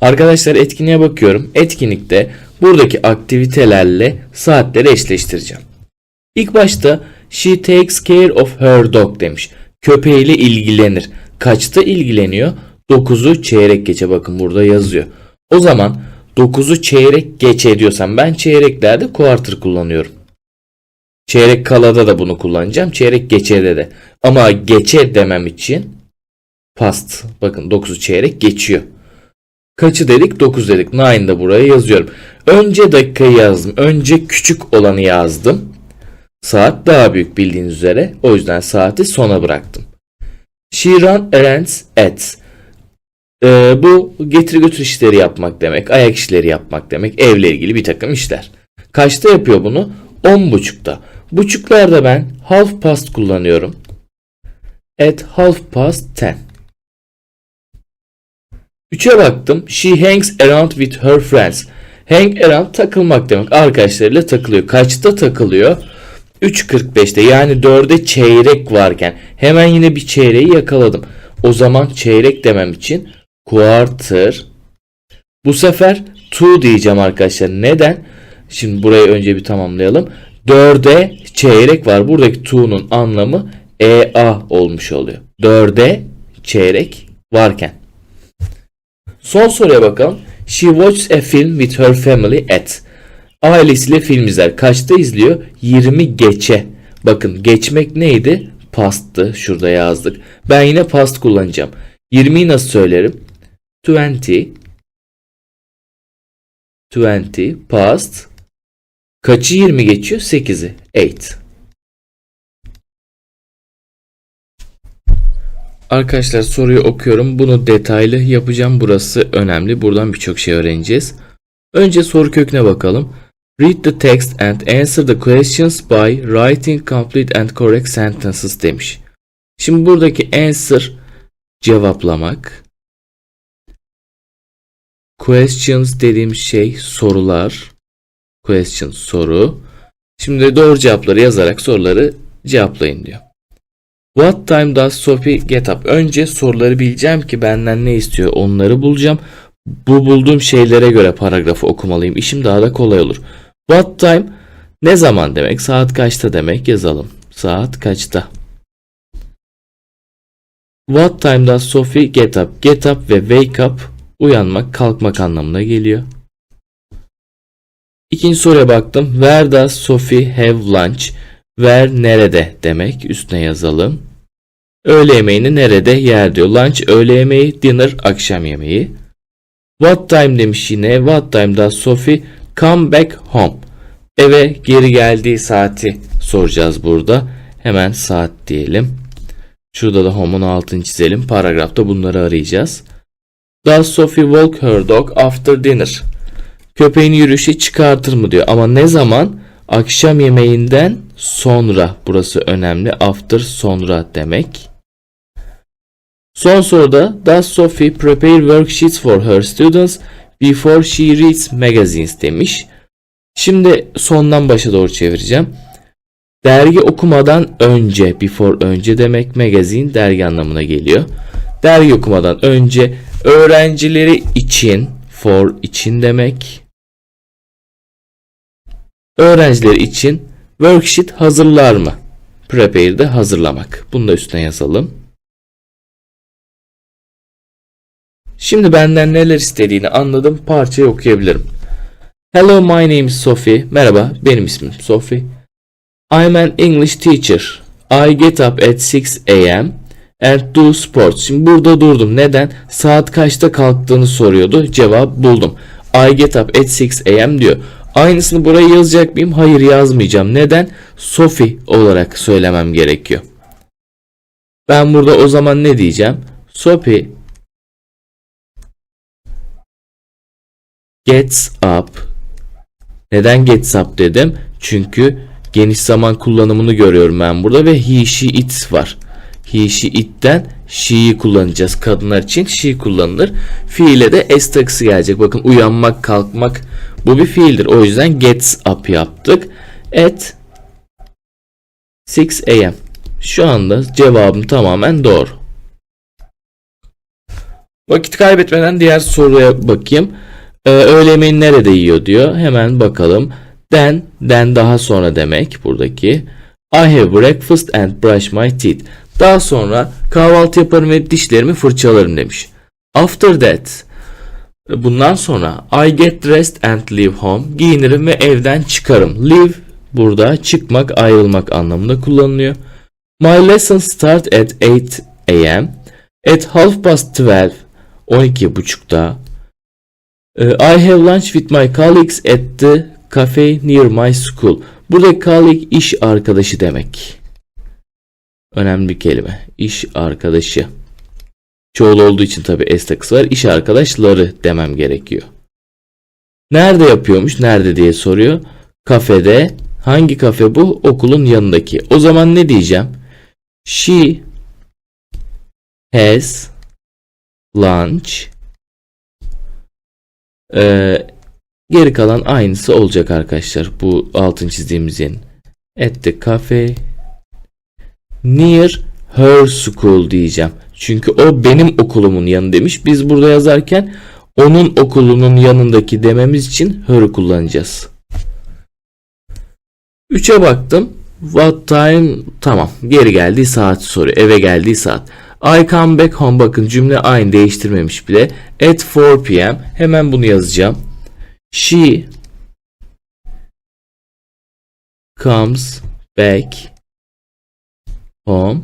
Arkadaşlar etkinliğe bakıyorum. Etkinlikte buradaki aktivitelerle saatleri eşleştireceğim. İlk başta she takes care of her dog demiş. Köpeğiyle ilgilenir. Kaçta ilgileniyor? 9'u çeyrek geçe bakın burada yazıyor. O zaman 9'u çeyrek geçe diyorsam ben çeyreklerde quarter kullanıyorum. Çeyrek kalada da bunu kullanacağım. Çeyrek geçede de. Ama geçe demem için past. Bakın 9'u çeyrek geçiyor. Kaçı dedik? 9 dedik. Nine da buraya yazıyorum. Önce dakikayı yazdım. Önce küçük olanı yazdım. Saat daha büyük bildiğiniz üzere. O yüzden saati sona bıraktım. She run errands at. Ee, bu getir götür işleri yapmak demek. Ayak işleri yapmak demek. Evle ilgili bir takım işler. Kaçta yapıyor bunu? 10.30'da. Buçuklarda ben half past kullanıyorum. At half past 10. 3'e baktım. She hangs around with her friends. Hang around takılmak demek. Arkadaşlarıyla takılıyor. Kaçta takılıyor? 3.45'te yani 4'e çeyrek varken hemen yine bir çeyreği yakaladım. O zaman çeyrek demem için quarter bu sefer two diyeceğim arkadaşlar. Neden? Şimdi burayı önce bir tamamlayalım. 4'e çeyrek var. Buradaki two'nun anlamı EA olmuş oluyor. 4'e çeyrek varken. Son soruya bakalım. She watches a film with her family at. Ailesiyle film izler. Kaçta izliyor? 20 geçe. Bakın geçmek neydi? Past'tı. Şurada yazdık. Ben yine past kullanacağım. 20'yi nasıl söylerim? 20 20 past Kaçı 20 geçiyor? 8'i. 8. Arkadaşlar soruyu okuyorum. Bunu detaylı yapacağım. Burası önemli. Buradan birçok şey öğreneceğiz. Önce soru köküne bakalım. Read the text and answer the questions by writing complete and correct sentences demiş. Şimdi buradaki answer cevaplamak. Questions dediğim şey sorular. Question soru. Şimdi doğru cevapları yazarak soruları cevaplayın diyor. What time does Sophie get up? Önce soruları bileceğim ki benden ne istiyor onları bulacağım. Bu bulduğum şeylere göre paragrafı okumalıyım. İşim daha da kolay olur. What time ne zaman demek? Saat kaçta demek? Yazalım. Saat kaçta? What time does Sophie get up? Get up ve wake up uyanmak, kalkmak anlamına geliyor. İkinci soruya baktım. Where does Sophie have lunch? Where nerede demek. Üstüne yazalım. Öğle yemeğini nerede yer diyor. Lunch öğle yemeği, dinner akşam yemeği. What time demiş yine. What time does Sophie come back home? Eve geri geldiği saati soracağız burada. Hemen saat diyelim. Şurada da home'un altını çizelim. Paragrafta bunları arayacağız. Does Sophie walk her dog after dinner? Köpeğin yürüyüşe çıkartır mı diyor. Ama ne zaman? Akşam yemeğinden sonra. Burası önemli. After sonra demek. Son soruda Does Sophie prepare worksheets for her students before she reads magazines demiş. Şimdi sondan başa doğru çevireceğim. Dergi okumadan önce, before önce demek magazine dergi anlamına geliyor. Dergi okumadan önce öğrencileri için, for için demek. Öğrenciler için worksheet hazırlar mı? Prepare de hazırlamak. Bunu da üstüne yazalım. Şimdi benden neler istediğini anladım. Parçayı okuyabilirim. Hello, my name is Sophie. Merhaba, benim ismim Sophie. I'm an English teacher. I get up at 6 a.m. and do sports. Şimdi burada durdum. Neden? Saat kaçta kalktığını soruyordu. Cevap buldum. I get up at 6 a.m. diyor. Aynısını buraya yazacak mıyım? Hayır yazmayacağım. Neden? Sophie olarak söylemem gerekiyor. Ben burada o zaman ne diyeceğim? Sophie gets up. Neden gets up dedim? Çünkü geniş zaman kullanımını görüyorum ben burada ve he, she, it var. He, she, it'ten she'yi kullanacağız. Kadınlar için she kullanılır. Fiile de s takısı gelecek. Bakın uyanmak, kalkmak bu bir fiildir. O yüzden gets up yaptık. At 6 a.m. Şu anda cevabım tamamen doğru. Vakit kaybetmeden diğer soruya bakayım. Ee, öğle yemeğini nerede yiyor diyor. Hemen bakalım. Then, then daha sonra demek buradaki. I have breakfast and brush my teeth. Daha sonra kahvaltı yaparım ve dişlerimi fırçalarım demiş. After that, bundan sonra I get dressed and leave home. Giyinirim ve evden çıkarım. Leave burada çıkmak, ayrılmak anlamında kullanılıyor. My lessons start at 8 a.m. At half past 12, 12.30'da. Uh, I have lunch with my colleagues at the cafe near my school. Burada colleague iş arkadaşı demek. Önemli bir kelime. İş arkadaşı. Çoğul olduğu için tabi S takısı var. İş arkadaşları demem gerekiyor. Nerede yapıyormuş? Nerede diye soruyor. Kafede. Hangi kafe bu? Okulun yanındaki. O zaman ne diyeceğim? She has lunch. Ee, geri kalan aynısı olacak arkadaşlar. Bu altın çizdiğimiz yerin. At the cafe near her school diyeceğim. Çünkü o benim okulumun yanı demiş. Biz burada yazarken onun okulunun yanındaki dememiz için her'ı kullanacağız. 3'e baktım. What time? Tamam. Geri geldiği saat soruyor. Eve geldiği saat. I come back home. Bakın cümle aynı değiştirmemiş bile. At 4 p.m. Hemen bunu yazacağım. She comes back home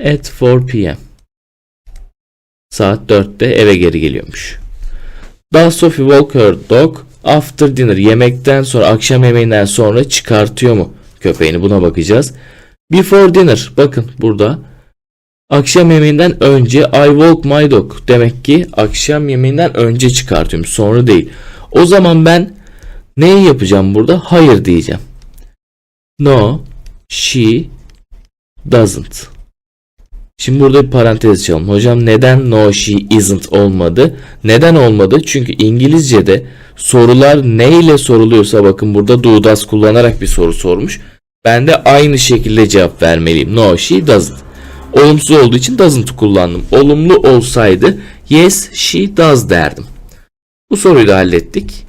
at 4 p.m. Saat 4'te eve geri geliyormuş. Does Sophie walk her dog after dinner? Yemekten sonra, akşam yemeğinden sonra çıkartıyor mu köpeğini? Buna bakacağız. Before dinner. Bakın burada. Akşam yemeğinden önce I walk my dog. Demek ki akşam yemeğinden önce çıkartıyorum. Sonra değil. O zaman ben neyi yapacağım burada? Hayır diyeceğim. No, she doesn't. Şimdi burada bir parantez açalım. Hocam neden no she isn't olmadı? Neden olmadı? Çünkü İngilizce'de sorular ne ile soruluyorsa bakın burada do does kullanarak bir soru sormuş. Ben de aynı şekilde cevap vermeliyim. No she doesn't. Olumsuz olduğu için doesn't kullandım. Olumlu olsaydı yes she does derdim. Bu soruyu da hallettik.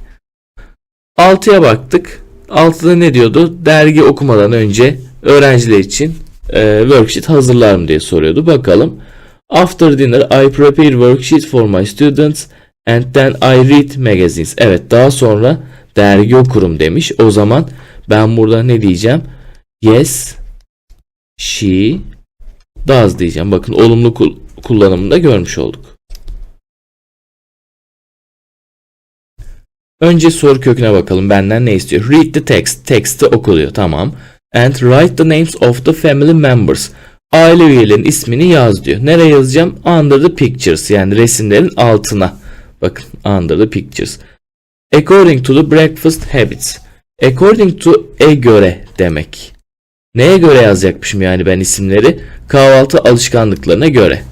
6'ya baktık. 6'da ne diyordu? Dergi okumadan önce öğrenciler için e, worksheet hazırlarım diye soruyordu. Bakalım. After dinner I prepare worksheet for my students and then I read magazines. Evet daha sonra dergi okurum demiş. O zaman ben burada ne diyeceğim? Yes she does diyeceğim. Bakın olumlu kul- kullanımını da görmüş olduk. Önce soru köküne bakalım. Benden ne istiyor? Read the text. Text'i okuluyor. Tamam. And write the names of the family members. Aile üyelerinin ismini yaz diyor. Nereye yazacağım? Under the pictures. Yani resimlerin altına. Bakın under the pictures. According to the breakfast habits. According to e göre demek. Neye göre yazacakmışım yani ben isimleri? Kahvaltı alışkanlıklarına göre.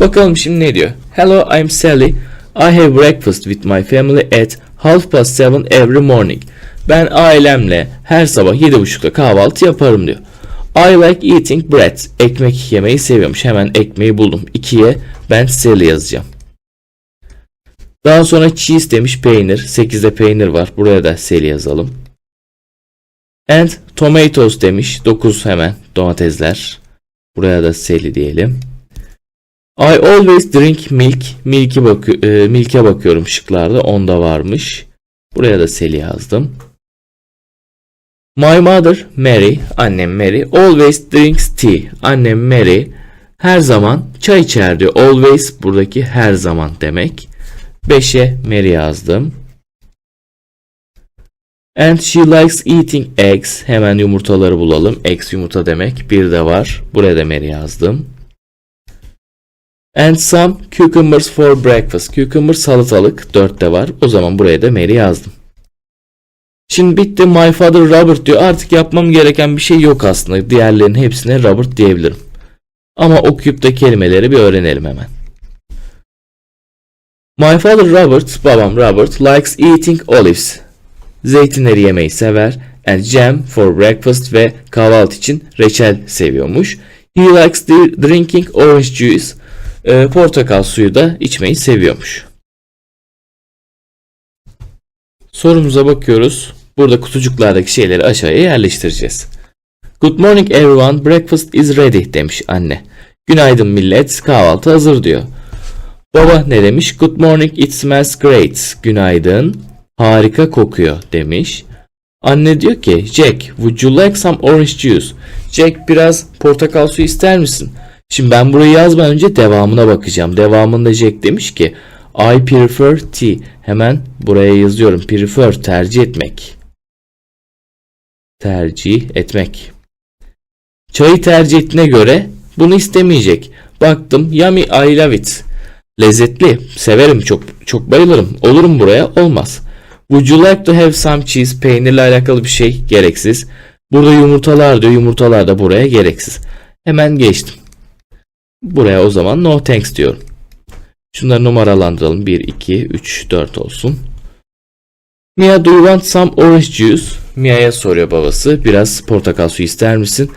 Bakalım şimdi ne diyor? Hello, I'm Sally. I have breakfast with my family at half past seven every morning. Ben ailemle her sabah 7.30'da kahvaltı yaparım diyor. I like eating bread. Ekmek yemeyi seviyormuş. Hemen ekmeği buldum. 2'ye ben Sally yazacağım. Daha sonra cheese demiş peynir. 8'de peynir var. Buraya da Sally yazalım. And tomatoes demiş. 9 hemen domatesler. Buraya da Sally diyelim. I always drink milk. Milk'e bakı e, milk'e bakıyorum şıklarda. Onda varmış. Buraya da Sally yazdım. My mother Mary, annem Mary, always drinks tea. Annem Mary her zaman çay içer diyor. Always buradaki her zaman demek. 5'e Mary yazdım. And she likes eating eggs. Hemen yumurtaları bulalım. Eggs yumurta demek. Bir de var. Buraya da Mary yazdım. And some cucumbers for breakfast. Cucumber salatalık. 4'te var. O zaman buraya da Mary yazdım. Şimdi bitti. My father Robert diyor. Artık yapmam gereken bir şey yok aslında. Diğerlerinin hepsine Robert diyebilirim. Ama okuyup da kelimeleri bir öğrenelim hemen. My father Robert, babam Robert, likes eating olives. Zeytinleri yemeyi sever. And jam for breakfast ve kahvaltı için reçel seviyormuş. He likes drinking orange juice. e, portakal suyu da içmeyi seviyormuş. Sorumuza bakıyoruz. Burada kutucuklardaki şeyleri aşağıya yerleştireceğiz. Good morning everyone, breakfast is ready demiş anne. Günaydın millet, kahvaltı hazır diyor. Baba ne demiş? Good morning, it smells great. Günaydın, harika kokuyor demiş. Anne diyor ki, Jack, would you like some orange juice? Jack biraz portakal suyu ister misin? Şimdi ben burayı yazmadan önce devamına bakacağım. Devamında Jack demiş ki, I prefer tea. Hemen buraya yazıyorum. Prefer, tercih etmek. Tercih etmek. Çayı tercih ettiğine göre bunu istemeyecek. Baktım yummy I love it. Lezzetli. Severim çok. Çok bayılırım. Olurum buraya. Olmaz. Would you like to have some cheese? Peynirle alakalı bir şey gereksiz. Burada yumurtalar diyor. Yumurtalar da buraya gereksiz. Hemen geçtim. Buraya o zaman no thanks diyorum. Şunları numaralandıralım. 1, 2, 3, 4 olsun. Mia do you want some orange juice? Mia'ya soruyor babası. Biraz portakal suyu ister misin?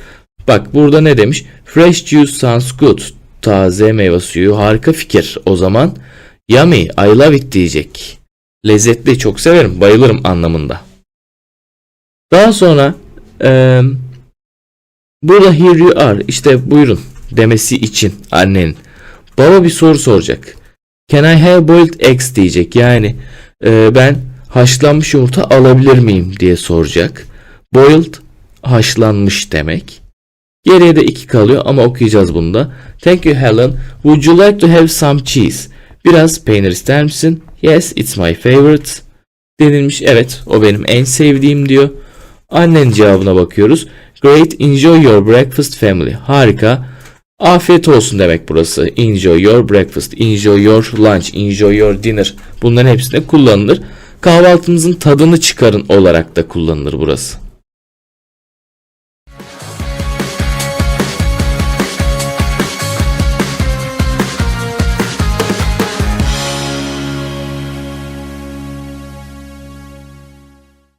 Bak burada ne demiş? Fresh juice sounds good. Taze meyve suyu harika fikir. O zaman yummy I love it diyecek. Lezzetli çok severim bayılırım anlamında. Daha sonra eee, burada here you are işte buyurun demesi için annenin. Baba bir soru soracak. Can I have boiled eggs diyecek. Yani e, ben haşlanmış yumurta alabilir miyim diye soracak. Boiled haşlanmış demek. Geriye de iki kalıyor ama okuyacağız bunu da. Thank you Helen. Would you like to have some cheese? Biraz peynir ister misin? Yes, it's my favorite. Denilmiş. Evet, o benim en sevdiğim diyor. Annenin cevabına bakıyoruz. Great, enjoy your breakfast family. Harika. Afiyet olsun demek burası. Enjoy your breakfast, enjoy your lunch, enjoy your dinner. Bunların hepsinde kullanılır. Kahvaltınızın tadını çıkarın olarak da kullanılır burası.